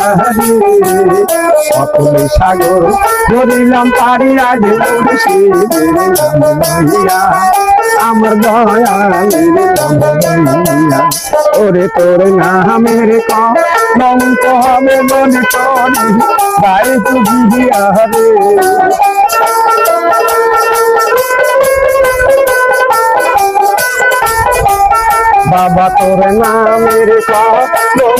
রে অতুল সাগর ধরিলাম পারি আমার লইয়া ওরে তোর নামের কলঙ্ক হবে মনে বাবা তোর কলঙ্ক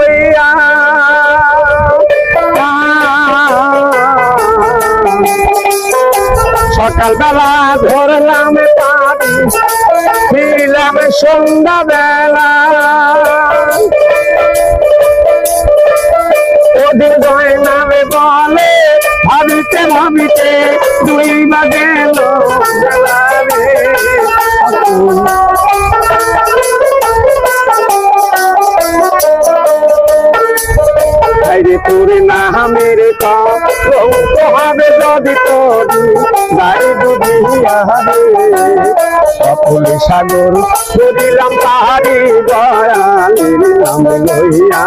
সকাল বেলা ধরলাম ফিরলাম সন্ধ্যা বেলা ওদের গয় নামে বলে, ভাবিতে ভাবিতে দুই বা গেল মেরে কলঙ্ক হবে যদি তোরি গায়ে ডুবিয়া রে অকুল সাগর ধরিলাম তাহারি দয়ালের নাম লইয়া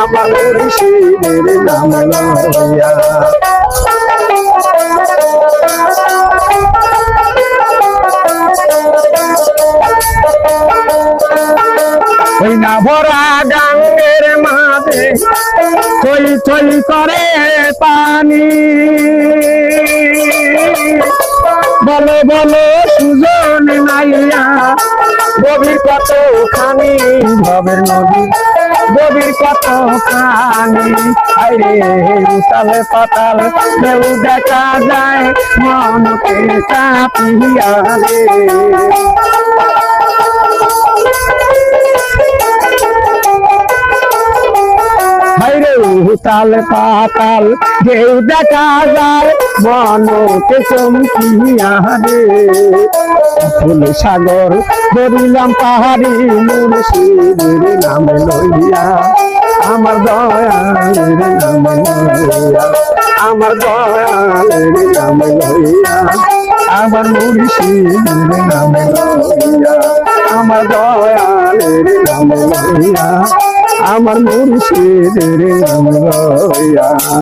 আমার ঋষিদের নাম লইয়া। ওই না ভরা গাঙ্গের মাঝে চই চই করে পানি। বলো বলো, সুজন নাইয়া গভীর কত খানি ভবের নদী, গভীর কত খানি আরে উতালে পাতাল কেউ দেখা যায়, মনকে চাপিয়া রে হাইরে উতাল পাতাল ঢেউ দেখা যায় মনকে চমকিয়া রে ফুল সাগর, ধরিলাম পাহাড়ি মুর্শিদের নাম লইয়া। আমার দয়ালের নাম লইয়া, আমার দয়ালের নাম লইয়া। আমার মুর্শিদের নাম লইয়া, আমার দয়ালের নাম লইয়া। আমার মুর্শিদের লইয়া